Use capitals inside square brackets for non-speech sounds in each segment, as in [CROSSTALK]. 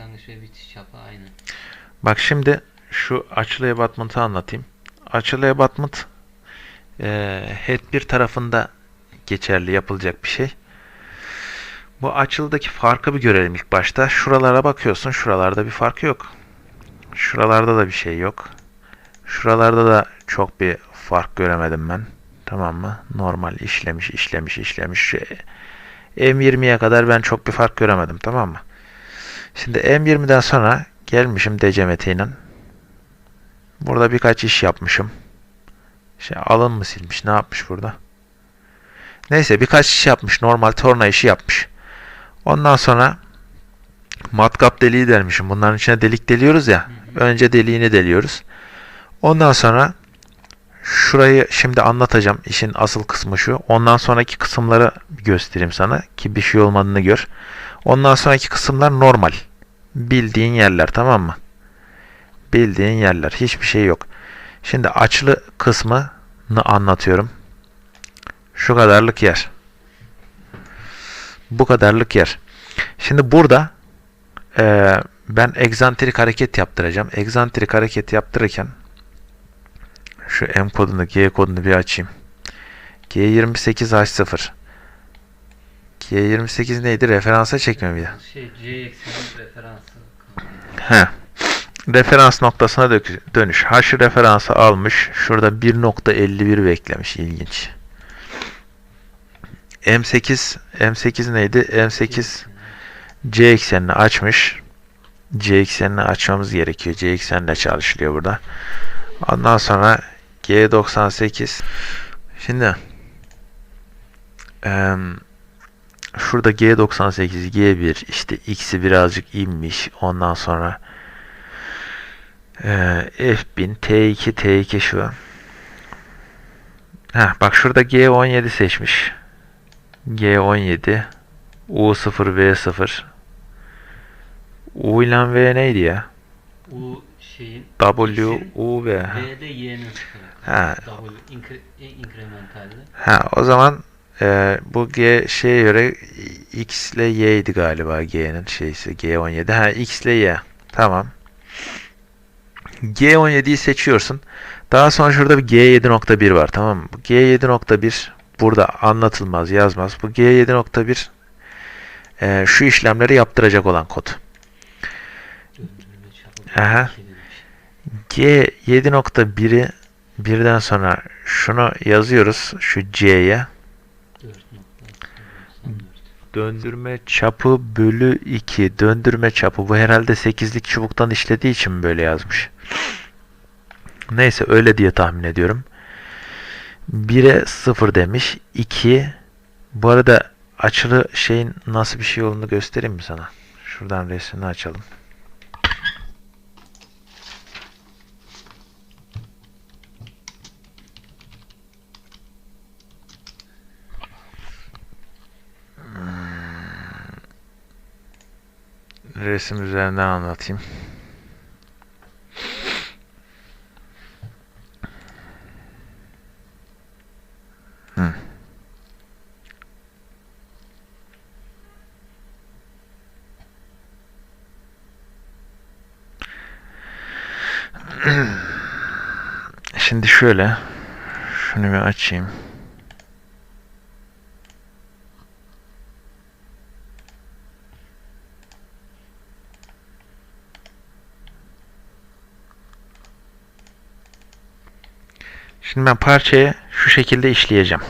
Başlangıç ve bitiş çapı aynı. Bak şimdi şu açılı ebatment'ı anlatayım. Açılı ebatment e, head bir tarafında geçerli yapılacak bir şey. Bu açıldaki farkı bir görelim ilk başta. Şuralara bakıyorsun. Şuralarda bir fark yok. Şuralarda da bir şey yok. Şuralarda da çok bir fark göremedim ben. Tamam mı? Normal işlemiş, işlemiş, işlemiş. Şey, M20'ye kadar ben çok bir fark göremedim. Tamam mı? Şimdi M20'den sonra gelmişim DCMT Burada birkaç iş yapmışım. Şey alın mı silmiş? Ne yapmış burada? Neyse birkaç iş yapmış. Normal torna işi yapmış. Ondan sonra matkap deliği delmişim. Bunların içine delik deliyoruz ya. Önce deliğini deliyoruz. Ondan sonra şurayı şimdi anlatacağım. İşin asıl kısmı şu. Ondan sonraki kısımları göstereyim sana ki bir şey olmadığını gör. Ondan sonraki kısımlar normal. Bildiğin yerler tamam mı? Bildiğin yerler. Hiçbir şey yok. Şimdi açılı kısmını anlatıyorum. Şu kadarlık yer. Bu kadarlık yer. Şimdi burada eee, ben egzantrik hareket yaptıracağım. Egzantrik hareket yaptırırken şu M kodunu, G kodunu bir açayım. G28H0 G28 neydi? Referansa çekme bir de. Şey C eksenin referansı. He. Referans noktasına dönüş. H referansı almış. Şurada 1.51 beklemiş. İlginç. M8 M8 neydi? M8 C eksenini açmış. C eksenini açmamız gerekiyor. C eksenle çalışılıyor burada. Ondan sonra G98 Şimdi em, şurada G98 G1 işte X'i birazcık inmiş. Ondan sonra ee, F1000 T2 T2 şu. Heh, bak şurada G17 seçmiş. G17 U0 V0 U ile V neydi ya? U şeyin W U V. V de Y'nin. Ha. W inkre, inkrementalde. Ha o zaman e, bu G şeye göre X ile Y'ydi galiba G'nin şeysi G17. Ha X ile Y. Tamam. G17'yi seçiyorsun. Daha sonra şurada bir G7.1 var tamam mı? Bu G7.1 burada anlatılmaz yazmaz. Bu G7.1 e, şu işlemleri yaptıracak olan kod. Aha. iki demiş. G7.1'i birden sonra şunu yazıyoruz şu C'ye. 4.94. Döndürme çapı bölü 2. Döndürme çapı. Bu herhalde 8'lik çubuktan işlediği için böyle yazmış? Neyse öyle diye tahmin ediyorum. 1'e 0 demiş. 2 bu arada açılı şeyin nasıl bir şey olduğunu göstereyim mi sana? Şuradan resmini açalım. Resim üzerinden anlatayım. Şimdi şöyle şunu bir açayım. Şimdi ben parçayı şu şekilde işleyeceğim.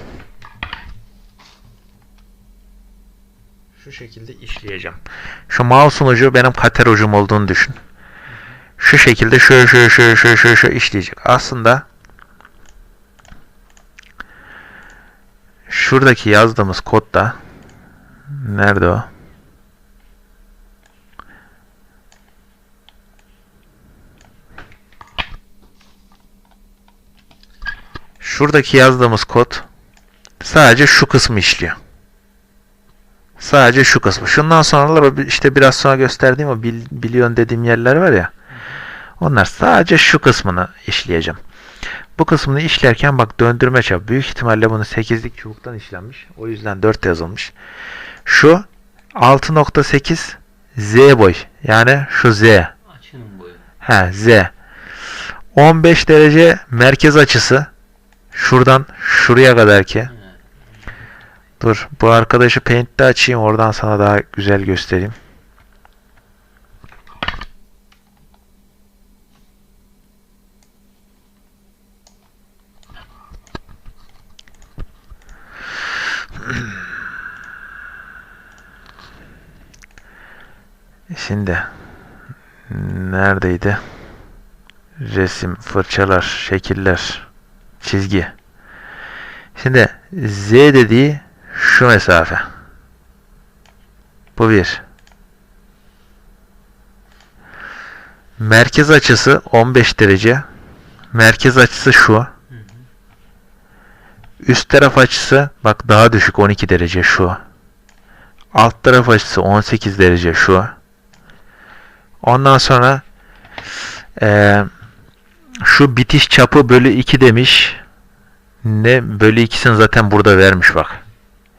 Şu şekilde işleyeceğim. Şu mouse'un ucu benim kater ucum olduğunu düşün. Şu şekilde şöyle şöyle şöyle şöyle şöyle, şöyle işleyecek. Aslında şuradaki yazdığımız kodda nerede o? Şuradaki yazdığımız kod sadece şu kısmı işliyor. Sadece şu kısmı. Şundan sonralar işte biraz sonra gösterdiğim o bil, biliyon dediğim yerler var ya. Onlar sadece şu kısmını işleyeceğim. Bu kısmını işlerken bak döndürme çapı. Büyük ihtimalle bunu 8'lik çubuktan işlenmiş. O yüzden 4 yazılmış. Şu 6.8 Z boy. Yani şu Z. Açının boyu. He Z. 15 derece merkez açısı. Şuradan şuraya kadar ki. Dur bu arkadaşı Paint'te açayım oradan sana daha güzel göstereyim. [CLEARS THROAT] Şimdi neredeydi? Resim, fırçalar, şekiller, çizgi. Şimdi Z dediği şu mesafe. Bu bir. Merkez açısı 15 derece. Merkez açısı şu. Üst taraf açısı bak daha düşük 12 derece şu. Alt taraf açısı 18 derece şu. Ondan sonra eee, şu bitiş çapı bölü 2 demiş. Ne bölü 2'sini zaten burada vermiş bak.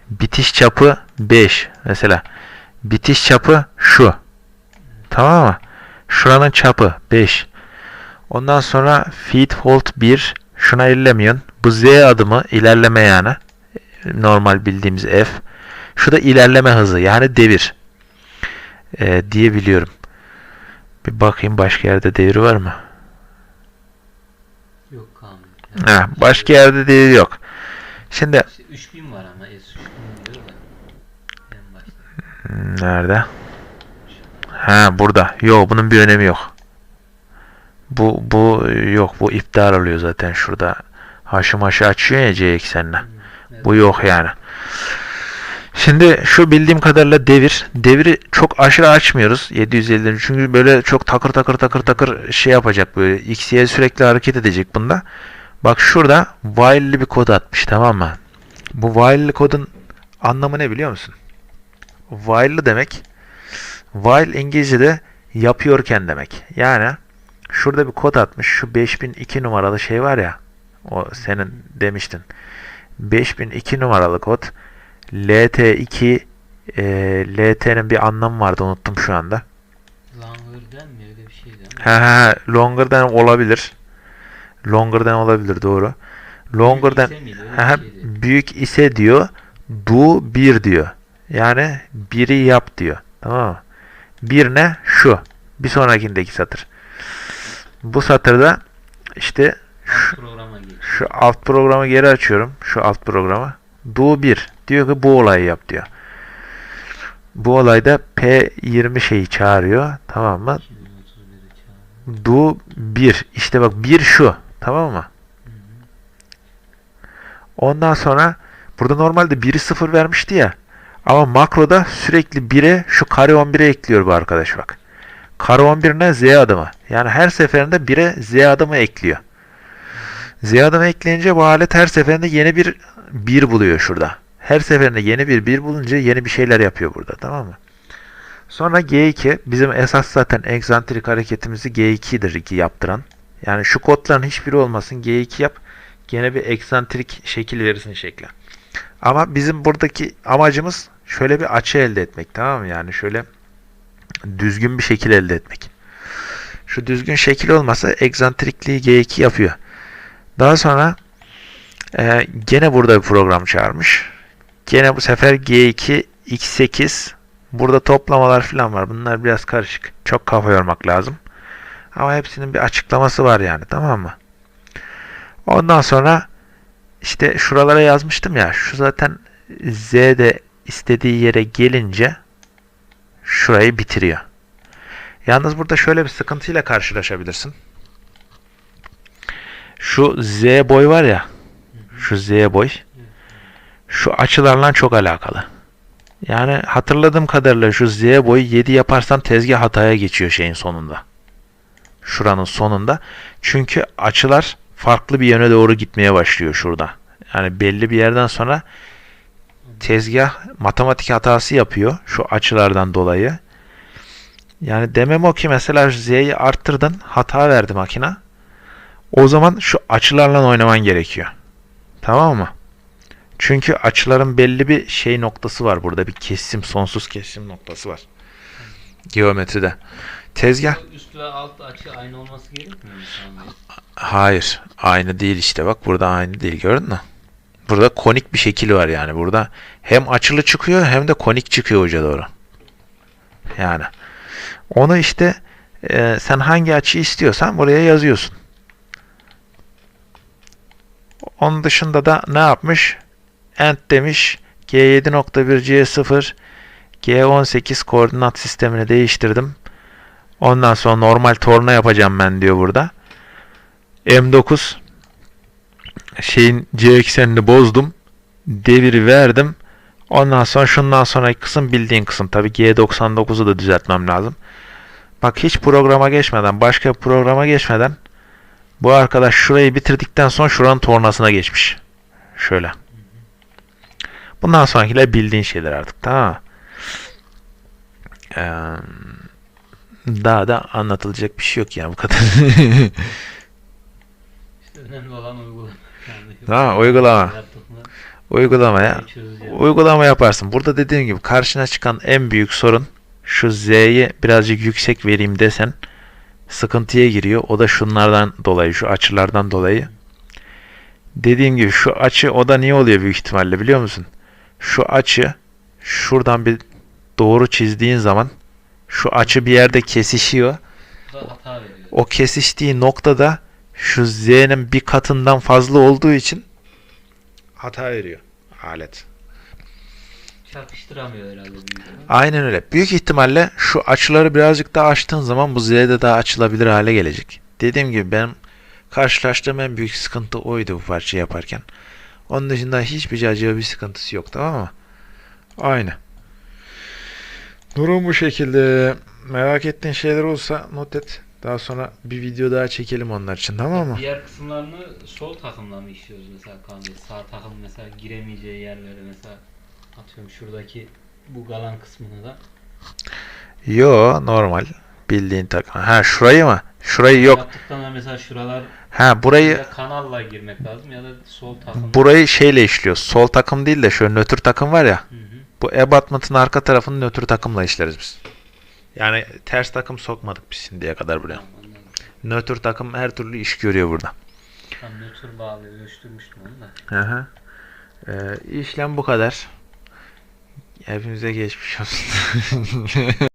Bitiş çapı 5 mesela. Bitiş çapı şu. Tamam mı? Şuranın çapı 5. Ondan sonra feet hold 1. Şuna ellemiyorsun. Bu Z adımı ilerleme yani. Normal bildiğimiz F. Şu da ilerleme hızı yani devir. Ee, diye biliyorum. Bir bakayım başka yerde devir var mı? Ha, başka yerde devir yok. Şimdi İşte 3000 var ama S 3000 diyor da. En başta. Nerede? Ha burada. Yok bunun bir önemi yok. Bu bu yok bu iptal oluyor zaten şurada. Haşı maşı açıyor ya C eksenine. Evet. Bu yok yani. Şimdi şu bildiğim kadarıyla devir. Deviri çok aşırı açmıyoruz 750'den. Çünkü böyle çok takır takır takır takır şey yapacak böyle. X, Y sürekli hareket edecek bunda. Bak şurada while'li bir kod atmış tamam mı? Bu while'li kodun anlamı ne biliyor musun? While'lı demek while İngilizce'de yapıyorken demek. Yani şurada bir kod atmış. Şu 5002 numaralı şey var ya. O senin demiştin. 5002 numaralı kod LT2 e, LT'nin bir anlamı vardı unuttum şu anda. Langır'dan mı öyle bir şeydi. Ha ha longer'dan olabilir. Longer'dan olabilir doğru. Longer'dan Büyük ise ha, büyük diyor do bir diyor. Yani biri yap diyor. Tamam mı? Bir ne? Şu. Bir sonrakindeki satır. Bu satırda işte geç. şu alt programı geri açıyorum. Şu alt programı. Do 1. Diyor ki bu olayı yap diyor. Bu olayda P20 şeyi çağırıyor. Tamam mı? 2031'e çağırdı. Do 1. İşte bak 1 şu. Tamam mı? Ondan sonra burada normalde 1'i 0 vermişti ya. Ama makroda sürekli 1'e şu kare 11'e ekliyor bu arkadaş bak. Kare 11 ne? Z adımı. Yani her seferinde 1'e Z adımı ekliyor. Z adımı ekleyince bu alet her seferinde yeni bir 1 buluyor şurada. Her seferinde yeni bir 1 bulunca yeni bir şeyler yapıyor burada. Tamam mı? Sonra G2 bizim esas zaten egzantrik hareketimizi G2'dir 2 yaptıran. Yani şu kodların hiçbiri olmasın G2 yap. Gene bir eksantrik şekil verirsin şekle. Ama bizim buradaki amacımız şöyle bir açı elde etmek tamam mı? Yani şöyle düzgün bir şekil elde etmek. Şu düzgün şekil olmasa egzantrikliği G2 yapıyor. Daha sonra e, gene burada bir program çağırmış. Gene bu sefer G2 X8 burada toplamalar falan var. Bunlar biraz karışık. Çok kafa yormak lazım. Ama hepsinin bir açıklaması var yani tamam mı? Ondan sonra işte şuralara yazmıştım ya. Şu zaten Z de istediği yere gelince şurayı bitiriyor. Yalnız burada şöyle bir sıkıntıyla karşılaşabilirsin. Şu Z boy var ya. Şu Z boy. Şu açılarla çok alakalı. Yani hatırladığım kadarıyla şu Z boyu 7 yaparsan tezgah hataya geçiyor şeyin sonunda. Şuranın sonunda. Çünkü açılar farklı bir yöne doğru gitmeye başlıyor şurada. Yani belli bir yerden sonra tezgah matematik hatası yapıyor şu açılardan dolayı. Yani demem o ki mesela Z'yi arttırdın hata verdi makina. O zaman şu açılarla oynaman gerekiyor. Tamam mı? Çünkü açıların belli bir şey noktası var burada. Bir kesim, sonsuz kesim noktası var. Geometride. Tezgah. Üst ve alt açı aynı olması gerekmiyor mu? Hayır. Aynı değil işte. Bak burada aynı değil. Gördün mü? Burada konik bir şekil var yani. Burada hem açılı çıkıyor hem de konik çıkıyor uca doğru. Yani. Onu işte e, sen hangi açı istiyorsan buraya yazıyorsun. Onun dışında da ne yapmış? End demiş. G7.1 C0 G18 koordinat sistemini değiştirdim. Ondan sonra normal torna yapacağım ben diyor burada. M9 şeyin C eksenini bozdum. Deviri verdim. Ondan sonra şundan sonraki kısım bildiğin kısım. Tabi G99'u da düzeltmem lazım. Bak hiç programa geçmeden, başka programa geçmeden bu arkadaş şurayı bitirdikten sonra şuranın tornasına geçmiş. Şöyle. Bundan sonrakiler bildiğin şeyler artık. Tamam mı? Ee, daha da anlatılacak bir şey yok yani bu kadar. [LAUGHS] İşte önemli olan uygulama. Yani Tamam, uygulama. Uygulamaya çözeceğiz. uygulama yaparsın. Burada dediğim gibi karşına çıkan en büyük sorun şu Z'yi birazcık yüksek vereyim desen sıkıntıya giriyor. O da şunlardan dolayı, şu açılardan dolayı. Dediğim gibi şu açı o da niye oluyor büyük ihtimalle biliyor musun? Şu açı şuradan bir doğru çizdiğin zaman şu açı bir yerde kesişiyor. O kesiştiği noktada şu Z'nin bir katından fazla olduğu için hata veriyor alet. Çarpıştıramıyor herhalde. Aynen öyle. Büyük ihtimalle şu açıları birazcık daha açtığın zaman bu Z'de daha açılabilir hale gelecek. Dediğim gibi benim karşılaştığım en büyük sıkıntı oydu bu parçayı yaparken. Onun dışında hiçbir acaba bir sıkıntısı yok tamam mı? Aynı. Durum bu şekilde. Merak ettiğin şeyler olsa not et. Daha sonra bir video daha çekelim onlar için tamam mı? Diğer kısımlarını sol takımla mı işliyoruz mesela Bey? Sağ takım mesela giremeyeceği yerlere mesela atıyorum şuradaki bu galan kısmını da Yo normal. Bildiğin takım. Ha şurayı mı? Şurayı yok. yaptıktan mesela şuralar Ha burayı kanalla girmek lazım ya da sol takım. burayı şeyle işliyor. Sol takım değil de şöyle nötr takım var ya. Hı. Bu ebatment'ın arka tarafını nötr takımla işleriz biz. Yani ters takım sokmadık biz şimdiye kadar buraya. Anladım. Nötr takım her türlü iş görüyor burada. Tam nötr ölçtürmüştüm onu da. Hı hı. Ee, işlem bu kadar. Hepimize geçmiş olsun. [LAUGHS]